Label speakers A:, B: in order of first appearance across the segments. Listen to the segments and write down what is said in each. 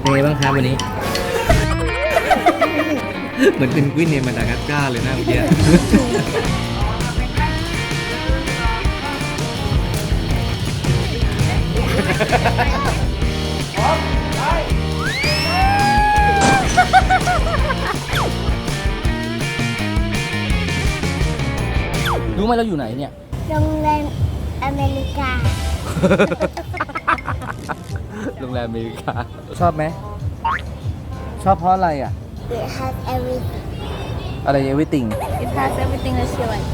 A: เป็นไงบ้างครับวันนี้ เหมือนเป็นกวินในมาดากัสการ์เลยนะเมื่อกี้รู้ไหมเราอยู่ไหนเนี่ย
B: โรงแรมอเมริกา
A: โรงแรมอเมริกา ชอบไหม ชอบเพราะอะไรอะ
B: It has everything
A: อะไร everything
B: It has everything that you like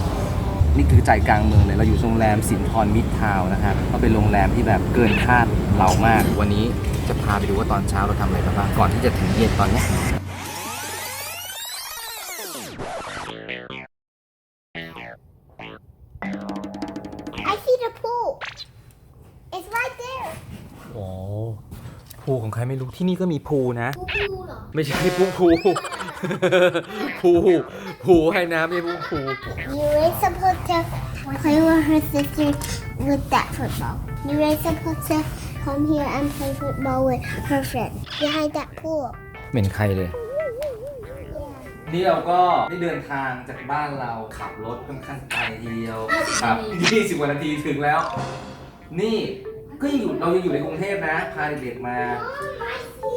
A: นี่คือใจกลางเมืองเลยเราอยู่โรงแรมสินทรมิตรทาวน์นะครับก็เป็นโรงแรมที่แบบเกินคาดเรามาก วันนี้จะพาไปดูว่าตอนเช้าเราทำอะไรมาบ้างก่อนที่จะถึงเย็นตอนเนี้ย พูของใครไม่รู้ที่นี่ก็มีพูนะ
B: pool pool เหรอ
A: ไม่ใช่พูพูพูพูให้น้ำไม่พูพู
B: You were supposed to play with her sister with that football. You were supposed to come here and play football with her friend behind that pool.
A: เหม็นใครเลย นี่เราก็ได้เดินทางจากบ้านเราขับรถค่อนข้างไกลทีเดียวครับ20กว่านาทีถึงแล้ว นี่ ก็ยังอยู่เรายังอยู่ในกรุงเทพนะ พาเด็กๆมา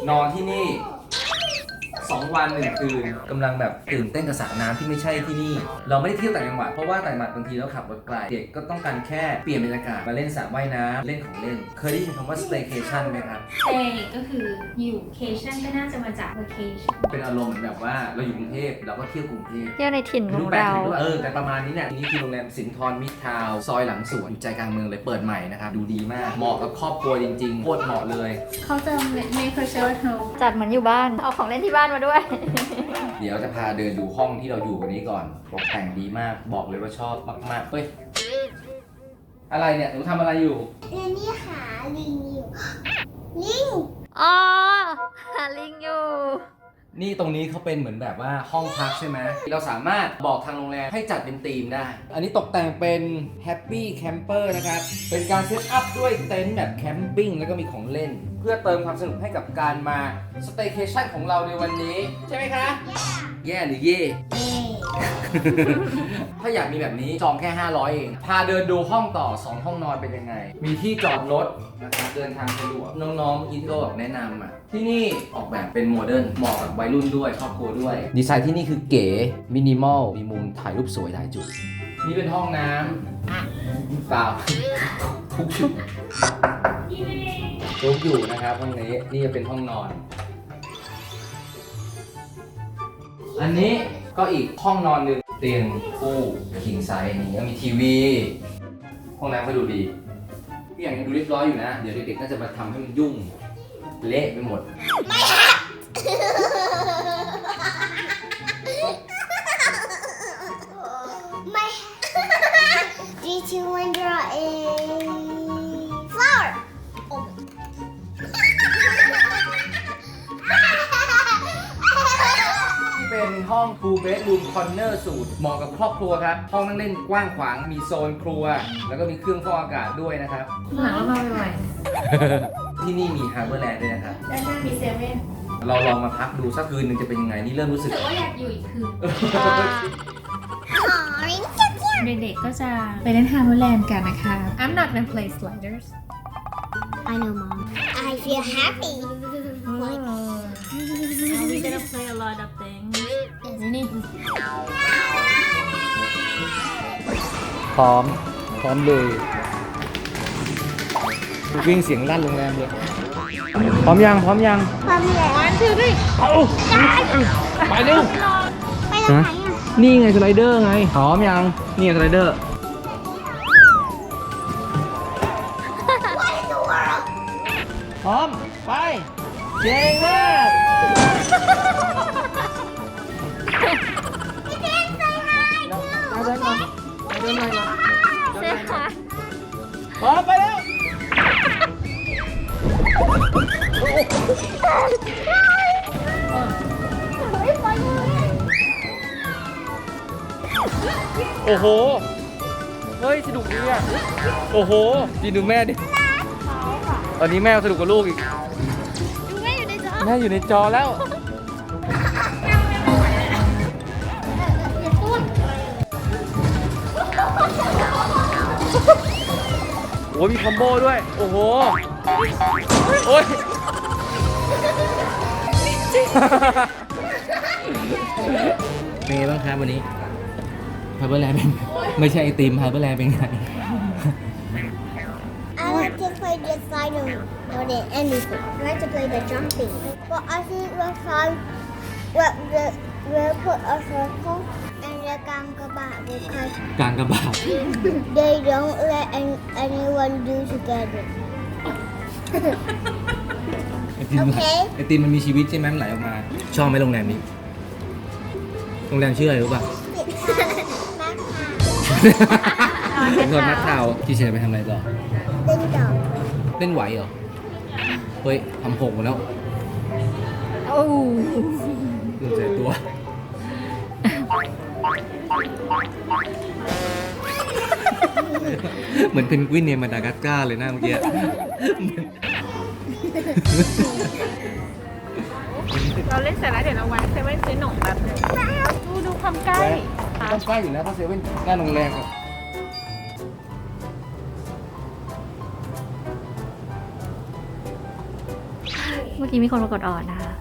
A: นอนที่นี่ สองวันหนึ่งคืนกำลังแบบตื่นเต้นกับสระน้ำที่ไม่ใช่ที่นี่ เราไม่ได้เที่ยวต่างจังหวัดเพราะว่าต่างจังหวัดบางทีเราขับรถไกลเด็กก็ต้องการแค่เปลี่ยนบรรยากาศมาเล่นสระว่ายน้ำเล่นของเล่น เคยได้ยินคำว่า staycation ไหมครับ
C: stay ก็คืออยู่ vacation ก็น่าจะมาจาก vacation
A: เป็นอารมณ์เหมือนแบบว่าเราอยู่กรุงเทพเราก็เที่ยวกรุงเทพ
D: เที่ยวในถิ่นข
A: รู
D: อง
A: ปแบบ
D: เรา
A: ถึงด้วยเออแต่ประมาณนี้เนี่ยนี่คือโรงแรมสินทรมิตรทาวน์ซอยหลังสวนอยู่ใจกลางเมืองเลยเปิดใหม่นะครับดูดีมากเหมาะกับครอบครัวจริงๆโคตรเหมาะเลย
C: เขาจะ make herself at home
D: จัดเหมือนอยู่บ้าน เอาของเล่นที่บ้านมาด้วย
A: เดี๋ยวจะพาเดินดูห้องที่เราอยู่วันนี้ก่อนตกแต่งดีมาก บอกเลยว่าชอบมากๆเฮ้ย อะไรเนี่ย หนูทำอะไรอยู่
B: เดี๋ยวนี้หาลิงอยู่ ลิง
D: อ๋อหาลิงอยู่
A: นี่ตรงนี้เขาเป็นเหมือนแบบว่าห้องพักใช่ไหม เราสามารถบอกทางโรงแรมให้จัดเป็นธีมได้ อันนี้ตกแต่งเป็น Happy Camper นะครับ เป็นการเซตอัพด้วยเต็นท์แบบแคมปิ้งแล้วก็มีของเล่น เพื่อเติมความสนุกให้กับการมาสเต y c a t i o n ของเราในวันนี้ ใช่ไหมคะ แย่หรือเย่ ถ้าอยากมีแบบนี้จองแค่ 500 เอง พาเดินดูห้องต่อ 2 ห้องนอนเป็นยังไง มีที่จอดรถนะครับเดินทางสะดวกน้องๆเมื่อกี้ที่เขาบอกแนะนำอะ ที่นี่ออกแบบเป็นโมเดิร์นเหมาะกับวัยรุ่นด้วยครอบครัวด้วย ดีไซน์ที่นี่คือเก๋ มินิมอล มีมุมถ่ายรูปสวยหลายจุด นี่เป็นห้องน้ำเปล่าทุกชุด ทุกอยู่นะครับห้องนี้นี่จะเป็นห้องนอน อันนี้ก็อีกห้องนอนหนึ่งเตียงคู่คิงไซส์นี่ก็มีทีวี ห้องน้ำก็ดูดีทุกอย่างยังดูเรียบร้อยอยู่นะ เดี๋ยวเด็กๆน่าจะมาทำให้มันยุ่ง เละไปหมด
B: My Did you want to draw a flower?
A: ที่เป็นห้อง two bedroom corner สูตรเหมาะกับครอบครัวครับ ห้องนั่งเล่นกว้างขวาง มีโซนครัว แล้วก็มีเครื่องฟอกอากาศด้วยนะครับ
C: หลังเรามาบ่อย
A: ที่นี่มีฮาร์เบอร์แลนด์ด้วยนะครับ
C: ๆด้านหน้ามีเซเว่น
A: เราลองมาพักดูสักคืนหนึ่งจะเป็นยังไงนี่เริ่มรู้สึก
C: แต่ว่าอยากอยู่อีกคืน
B: Aw, it's so cute.
C: เด็กๆก็จะไปเล่นฮาร์เบอร์แลนด์กันนะคะ I'm not gonna play sliders
B: I know, Mom. I feel happy. Like,
C: we're gonna play a lot of things นี่
A: พร้อม พร้อมเลยวิ่งเสียงลั่นโรงแรมเลย พร้อมยัง พร้อมยัง
B: ความเหลือ
A: เอาไปเร็ว
B: ไปตรงไหนอะ
A: นี่ไงสไลเดอร์ไง พร้อมยัง นี่ไงสไลเดอร์
B: What in the world?
A: พร้อม ไป เจ๋งมาก ดินหน่อยก่อน
D: เสียหาย
A: พร้อมไปแล้วโอ้โห เฮ้ยสนุกดีอะ โอ้โหดีดูแม่ดิ ตอนนี้แม่สนุกกับลูกอีก
D: ดูแม่อยู่ในจอ
A: แม่อยู่ในจอแล้ว โอ้มีคอมโบด้วย โอ้โห โอ้ยเป็นไงบ้างครับวันนี้ไฮเปอร์แลนด์เป็นไม่ใช่ไอติมไฮเปอร์แลนด์เป็นไง
B: I like to play the slide on on it anything. I like to play the jumping. But I think the slide, well, the we'll put a circle and the gangaba because
A: กลางกระบาด
B: they don't let any, anyone do together.
A: ไอติม
B: โอเค
A: ไอติมมันมีชีวิตใช่ไหมมันไหลออกมา ชอบไหมโรงแรมนี้ โรงแรมชื่ออะไรรู้ป่ะเป็นคนนักข่าวที่เชยร์ไปทำอะไรต่อ
B: Ding dong.
A: เล่นไหวเหรอ เฮ้ยทำหกหมดแล้ว
D: โอ้
A: เหมือนเพนกวินในมาดากัสการ์เลยนะเมื่อกี้
C: เราเล่นเสร็จแล้วเดี๋ยวเราแวะเซเว่นซื้อหนมแบบนึงดูดูความใกล้
A: ต้องใกล้อยู่แล้วเพราะเซเว่นหน้าโรงแรมอะ
D: เมื่อกี้มีคนมากดออดนะคะ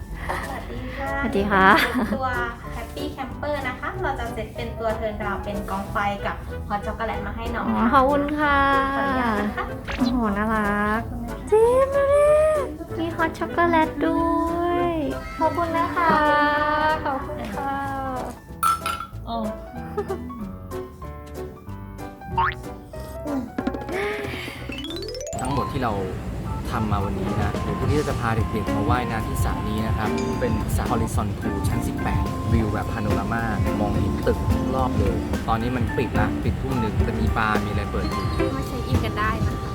D: สวัสดีค่ะ
E: ตัว Happy Camper นะคะ เราจะเสร็จเป็นตัวเทิร์นดาวเป็นกองไฟกับฮอตช็อกโกแลตมาให้น้
D: อ๋
E: อง
D: อขอบคุณค่ะ
E: ขออนุญาตนะคะ
D: โอ้โหน่ารักจริงดูดิมีฮอตช็อกโกแลตด้วยขอบคุณนะคะขอบคุณค่ะ
C: โอ้
A: ทั้งหมดที่เรา ทำมาวันนี้นะเดี๋ยวพรุ่งนี้เราจะพาเด็กๆมาว่ายน้ำที่สระนี้นะครับ เป็นสระฮอริซอนพูชั้น 18 วิวแบบพาโนรามามองเห็นตึกรอบเลย ตอนนี้มันปิดละปิดทุ่มหนึ่งแต่มีปลา มีอะไรเปิดอยู่
E: มาใช้อินกันได้นะคะ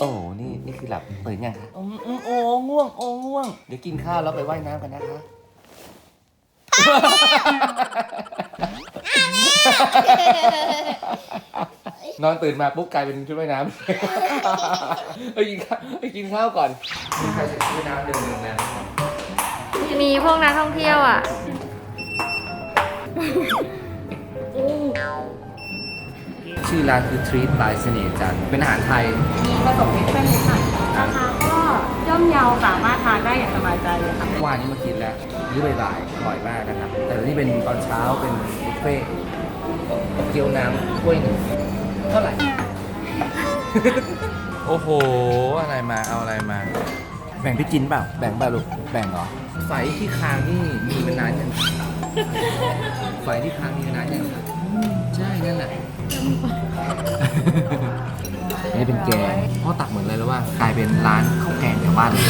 A: โอ้นี่นี่คือหลับตื่นยังคะอืมอืมโอ้ง่วงโอ้ง่วง เดี๋ยวกินข้าวแล้วไปว่ายน้ำกันนะคะ นอนตื่นมาปุ๊บกลายเป็นชุดว่ายน้ำไปกินข้าวไปกินข้าวก่อนมีใครใส่ชุดว่ายน้ำเดินโรงแรม
D: มีพวกนักท่องเที่ยวอะ
A: ชื่อร้านคือ Treat by เสน่ห์จันทร์เป็นอาหารไทย
C: มีผสมให้เส้นเลยค่ะราคาก็ย่อมเยาสามารถทานได้อย่างสบายใจเลยค่ะ
A: เมื่อวานนี้มากินแล้วมื้อบ่ายๆอร่อยมากนะครับ แต่ที่เป็นตอนเช้าเป็นบุฟเฟ่ต์ เกี๊ยวน้ำถ้วยหนึ่งเท่าไหร่ โอ้โห อะไรมาเอาอะไรมา แบ่งพี่กินเปล่าแบ่งเปล่าลูกแบ่งเหรอไฟที่ค้างนี่มีมานานยังไฟที่ค้างมีมานานยังครับใช่นั่นแหละ นี่เป็นแกงพ่อตักเหมือนเลยแล้วว่ากลายเป็นร้านข้าวแกงแถวบ้านเลย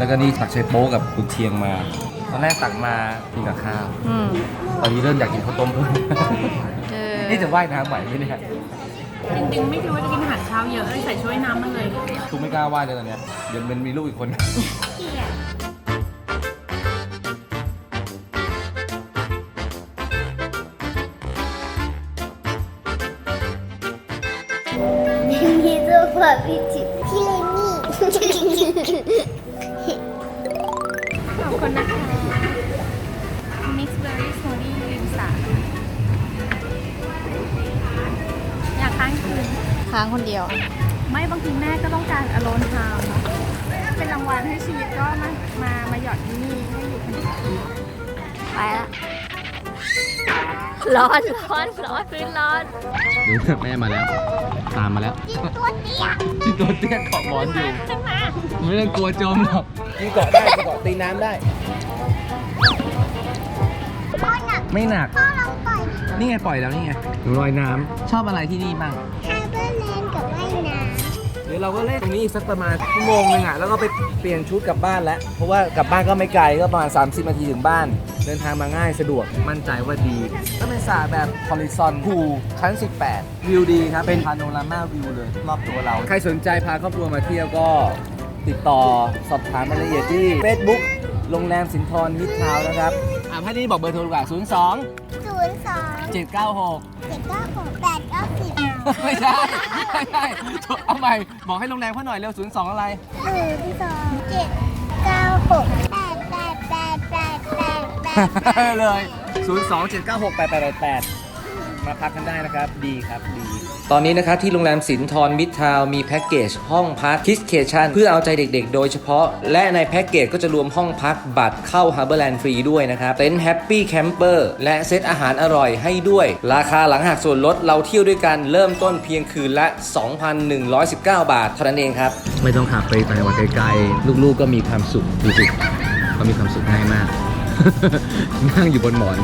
C: แล้
A: วก็นี่ตักใช้โป๊กับกุนเชียงมา ตอนแรกตักมากินกับข้าว
D: อืม
A: ตอนนี้เริ่มอยากกินข้าวต้มเพิ่ม
D: เออ
A: นี่จะว่ายน้ำไหวไหมเนี่ย
C: จริงๆไม่คิดว่าจะกินอาหารเช้าเยอะเลยใส่ช่วยน้ำมาเลย
A: ตูไม่กล้าว่ายเลยตอนเนี้ยเดี๋ยวมันมีลูกอีกคน
B: He's a puppy too. Killing me.
E: ขอบคุณนะคะ Mix Berry Smoothie ริมสระอยากค้างคืน
D: ค้างคนเดียว
C: ไม่บางทีแม่ก็ต้องการอโลนไทม์เนอะเป็นรางวัลให้ชีวิตก็มา มา มาหยอดที่นี่ให้อยู่คนเดียว
D: ไปละ ร้อนร้อนร้อนพื้นร้อน
A: ดูแม่มาแล้ว ตามมาแล้วที่ตัวเตี้ยเกาะหมอนอยู่ไม่ต้องกลัวจมหรอกนี่เกาะได้เกาะตีน้ำได้ไม่หนัก
B: พ่อลองปล่อย
A: นี่ไงปล่อยแล้วนี่ไงหนูลอยน้ำชอบอะไรที่นี่บ้าง
B: ฮาร์เบอร์แลนด์กับว่ายน้
A: เดี๋ยวเราก็เล่นตรงนี้อีกสักประมาณชั่วโมงนึงอะแล้วก็ไปเปลี่ยนชุดกลับบ้านแล้วเพราะว่ากลับบ้านก็ไม่ไกลก็ประมาณ 30นาทีถึงบ้าน เดินทางมาง่ายสะดวกมั่นใจว่าดี ก็เป็นสระแบบฮอริซอนพูชั้น 18 วิวดีครับ เป็นพาโนรามาวิวเลย รอบตัวเรา ใครสนใจพาครอบครัวมาเที่ยวก็ติดต่อสอบถามรายละเอียดที่ Facebook โรงแรมสินทรมิตรทาวน์นะครับอ่าให้นี่บอกเบอร์โทรดีกว่า 02ำ
B: ศูนย์สอง
A: เจ็ดเก้าหก
B: เจ็ดเก้าหกแปดเก้าสิบ
A: ไม่ใช่ไม่ใช่เอาใหม่ บอกให้โรงแรมเขาหน่อยเร็วศูนย์สองอะไร
B: หนึ่งที่สองเจ็ดเก้าหก
A: เลย 0 2 7 9 6 8 8 8 8 มาพักกันได้นะครับ ดีครับดี ตอนนี้นะครับที่โรงแรมสินทรมิตรทาวน์มีแพ็กเกจห้องพักคิสเคชันเพื่อเอาใจเด็กๆ โดยเฉพาะ และในแพ็กเกจก็จะรวมห้องพักบัตรเข้าฮาร์เบอร์แลนด์ฟรีด้วยนะครับ เต็นท์แฮปปี้แคมเปอร์และเซตอาหารอร่อยให้ด้วย ราคาหลังหักส่วนลดเราเที่ยวด้วยกันเริ่มต้นเพียงคืนละ 2,119 บาทเท่านั้นเองครับ ไม่ต้องขับไปต่างจังหวัดไกลๆ ลูกๆก็มีความสุขดูสิเขามีความสุขง่ายมาก นั่งอยู่บนหมอน